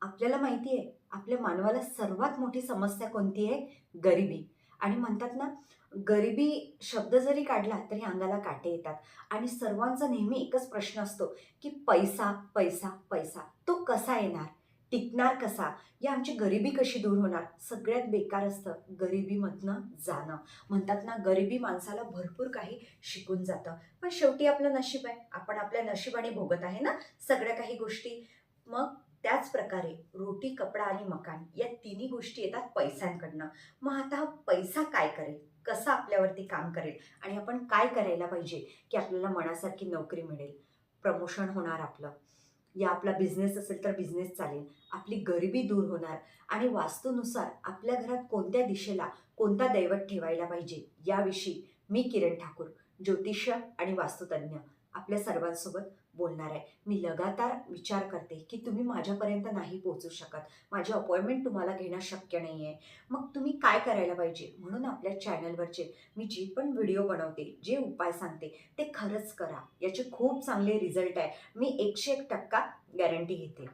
आपल्याला माहिती आहे आपल्या मानवाला सर्वात मोठी समस्या कोणती आहे? गरिबी. आणि म्हणतात ना गरिबी शब्द जरी काढला तरी अंगाला काटे येतात. आणि सर्वांचा नेहमी एकच प्रश्न असतो की पैसा पैसा पैसा तो कसा येणार? टिकणार कसा? या आमची गरिबी कशी दूर होणार? सगळ्यात बेकार असतं गरिबीमधनं जाणं. म्हणतात ना गरिबी माणसाला भरपूर काही शिकून जातं. पण शेवटी आपलं नशीब आहे. आपण आपल्या नशिबाने भोगत आहे ना सगळ्या काही गोष्टी. मग त्याच प्रकारे रोटी कपडा आणि मकान या तिन्ही गोष्टी येतात पैशांकडनं. मग आता हा पैसा काय करेल? कसा आपल्यावरती काम करेल? आणि आपण काय करायला पाहिजे की आपल्याला मनासारखी नोकरी मिळेल? प्रमोशन होणार आपलं. या आपला बिझनेस असेल तर बिझनेस चालेल. आपली गरिबी दूर होणार. आणि वास्तूनुसार आपल्या घरात कोणत्या दिशेला कोणता दैवत ठेवायला पाहिजे? याविषयी मी किरण ठाकूर ज्योतिष्य आणि वास्तुतज्ञ. आपल्या सर्वांसोबत बोलणार आहे. मी लगातार विचार करते की तुम्ही माझ्यापर्यंत नाही पोहोचू शकत. माझी अपॉइंटमेंट तुम्हाला घेणं शक्य नाही आहे मग तुम्ही काय करायला पाहिजे? म्हणून आपल्या चॅनलवरचे मी जी पण व्हिडिओ बनवते जे उपाय सांगते ते खरंच करा. याचे खूप चांगले रिझल्ट आहे. मी एकशे एक टक्का गॅरंटी घेते.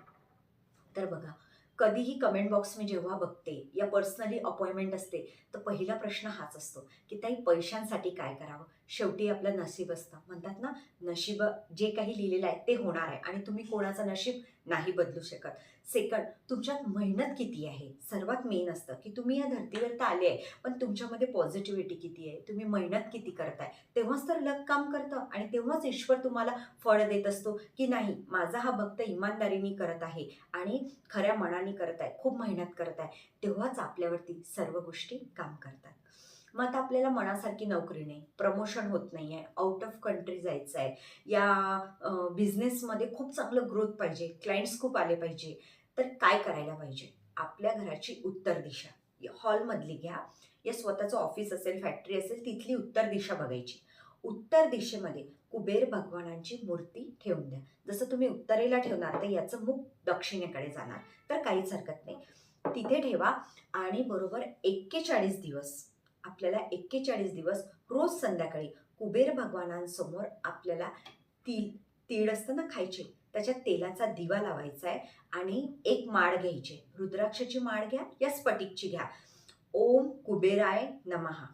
तर बघा कधीही कमेंट बॉक्स मी जेव्हा बघते या पर्सनली अपॉइंटमेंट असते तर पहिला प्रश्न हाच असतो की ताई पैशांसाठी काय करावं? शेवटी आपलं नसीब असतं. म्हणतात ना नशीब जे काही लिहिलेलं आहे ते होणार आहे आणि तुम्ही कोणाचं नशीब नाही बदलू शकत. सेकंड तुमच्यात मेहनत किती आहे? सर्वात मेन असतं की तुम्ही या धर्तीवर तर आले आहे पण तुमच्यामध्ये पॉझिटिव्हिटी किती आहे? तुम्ही मेहनत किती करताय? तेव्हाच तर लक काम करतं आणि तेव्हाच ईश्वर तुम्हाला फळ देत असतो की नाही माझा हा भक्त इमानदारीने करत आहे आणि खऱ्या मनाने करत आहे खूप मेहनत करत आहे तेव्हाच आपल्यावरती सर्व गोष्टी काम करतात. मग आता आपल्याला मनासारखी नोकरी नाही प्रमोशन होत नाही आहे आउट ऑफ कंट्री जायचं आहे या बिझनेसमध्ये खूप चांगलं ग्रोथ पाहिजे क्लायंट्स खूप आले पाहिजे. तर काय करायला पाहिजे? आपल्या घराची उत्तर दिशा. या हॉलमधली घ्या. या स्वतःचं ऑफिस असेल फॅक्टरी असेल तिथली उत्तर दिशा बघायची. उत्तर दिशेमध्ये कुबेर भगवानांची मूर्ती ठेवून द्या. जसं तुम्ही उत्तरेला ठेवणार तर याचं मुख दक्षिणेकडे जाणार. तर काहीच हरकत नाही. तिथे ठेवा आणि बरोबर एक्केचाळीस दिवस आपल्याला एक्केचाळीस दिवस रोज संध्याकाळी कुबेर भगवानांसमोर आपल्याला ती तीळ असतं ना खायचे त्याच्यात तेलाचा दिवा लावायचा आहे आणि एक माळ घ्यायची. रुद्राक्षाची माळ घ्या या स्फटिकची घ्या. ओम कुबेराय नमहा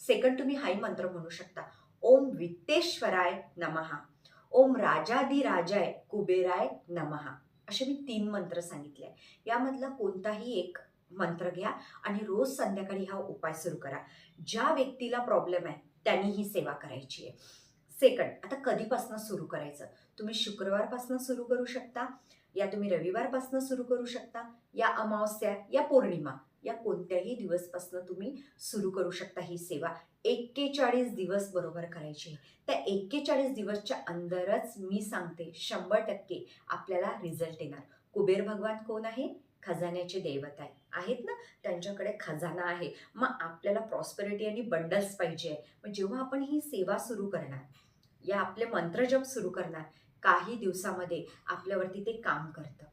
सेकंड तुम्ही हाई मंत्र म्हणू शकता. ओम वित्तेश्वराय नमहा ओम राजाधिराजाय कुबेराय नमहा असे मी तीन मंत्र सांगितले. यामधला कोणताही एक मंत्र घ्या आणि रोज संध्याकाळी हा उपाय सुरू करा. ज्या व्यक्तीला प्रॉब्लेम आहे त्यांनी ही सेवा करायची आहे. सेकंड आता कधीपासनं सुरू करायचं? तुम्ही शुक्रवारपासून सुरू करू शकता या तुम्ही रविवारपासून सुरू करू शकता या अमावस्या या पौर्णिमा या कोणत्याही दिवसपासून तुम्ही सुरू करू शकता ही सेवा. एक्केचाळीस दिवस बरोबर करायची आहे. त्या एक्केचाळीस दिवसच्या अंदरच मी सांगते शंभर टक्के आपल्याला रिझल्ट येणार. कुबेर भगवान कोण आहे? खजान्याचे देवता आहे. आहेत ना? त्यांच्याकडे खजाना आहे. मग आपल्याला प्रॉस्पेरिटी आणि बंडल्स पाहिजे. आहे मग जेव्हा आपण ही सेवा सुरू करणार या आपले मंत्रजप सुरू करणार काही दिवसामध्ये आपल्यावरती ते काम करतं.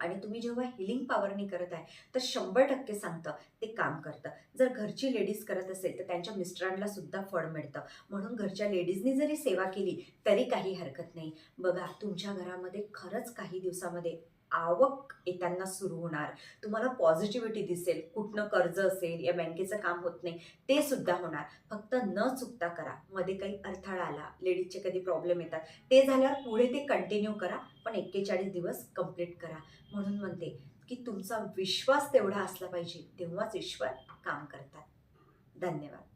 आणि तुम्ही जेव्हा हिलिंग पॉवरनी करत आहे तर शंभर टक्के सांगतं ते काम करतं. जर घरची लेडीज करत असेल तर त्यांच्या मिस्टरांना सुद्धा फळ मिळतं. म्हणून घरच्या लेडीजनी जरी सेवा केली तरी काही हरकत नाही. बघा तुमच्या घरामध्ये खरंच काही दिवसामध्ये आवक येताना सुरू होणार. तुम्हाला पॉझिटिव्हिटी दिसेल कुठनं कर्ज असेल या बँकेचं काम होत नाही ते सुद्धा होणार. फक्त न चुकता करा. मध्ये काही अडथळा आला लेडीजचे कधी प्रॉब्लेम येतात ते झाल्यावर पुढे ते कंटिन्यू करा पण एक्केचाळीस दिवस कंप्लीट करा. म्हणून म्हणते की तुमचा विश्वास तेवढा असला पाहिजे तेव्हाच ईश्वर काम करतात. धन्यवाद.